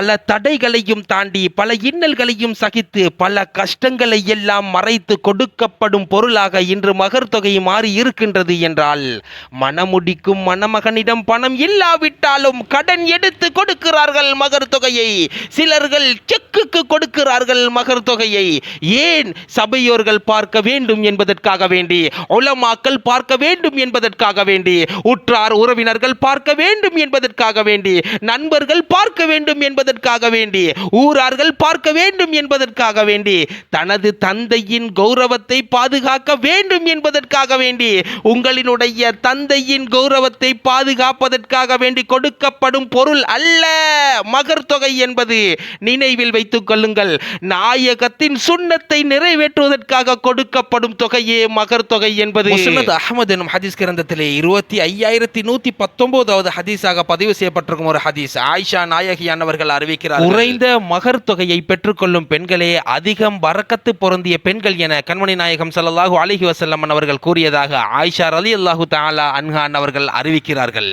பல தடைகளையும் தாண்டி பல இன்னல்களையும் சகித்து பல கஷ்டங்களை எல்லாம் மறைத்து கொடுக்கப்படும் பொருளாக இன்று மகர் தொகை மாறி இருக்கின்றது என்றால் மணமுடிக்கும் மணமகனிடம் பணம் இல்லாவிட்டாலும் கடன் எடுத்து கொடுக்கிறார்கள் மகர் தொகையை சிலர்கள் செக்குக்கு கொடுக்கிறார்கள் மகர் தொகையை ஏன் சபையோர்கள் பார்க்க வேண்டும் என்பதற்காக வேண்டி உலமாக்கள் பார்க்க வேண்டும் என்பதற்காக வேண்டி உற்றார் உறவினர்கள் பார்க்க வேண்டும் என்பதற்காக வேண்டி நண்பர்கள் பார்க்க வேண்டும் என்பதற்காக வேண்டி ஊரார்கள் பார்க்க வேண்டும் என்பதற்காக வேண்டி தனது தந்தையின் கௌரவத்தை பாதுகாக்க வேண்டும் என்பதற்காக வேண்டி உங்களினுடைய தந்தையின் கௌரவத்தை பாதுகாப்பதற்காக வேண்டி கொடுக்கப்படும் பொருள் அல்ல. மகர் தொகை என்பது நினைவில் வைத்துக் கொள்ளுங்கள். நாயகத்தின் சுண்ணத்தை நிறைவேற்றுவதற்காக கொடுக்கப்படும் தொகையே மகர் தொகை என்பது அஹமது எனும் ஹதீஸ் கிரந்தத்திலே இருபத்தி ஐயாயிரத்தி நூத்தி பத்தொன்பதாவது ஹதீஸாக பதிவு செய்யப்பட்டிருக்கும் ஒரு ஹதீஸ். ஆயிஷா நாயகியான் அவர்கள் அறிவிக்கிறார் குறைந்த மகர் தொகையை பெற்றுக்கொள்ளும் பெண்களே அதிகம் வரக்கத்து பொருந்திய பெண்கள் என கண்மணி நாயகம் ஸல்லல்லாஹு அலைஹி வஸல்லம் அவர்கள் கூறியதாக ஆயிஷா ரலியல்லாஹு தஆலா அன்ஹா அவர்கள் அறிவிக்கிறார்கள்.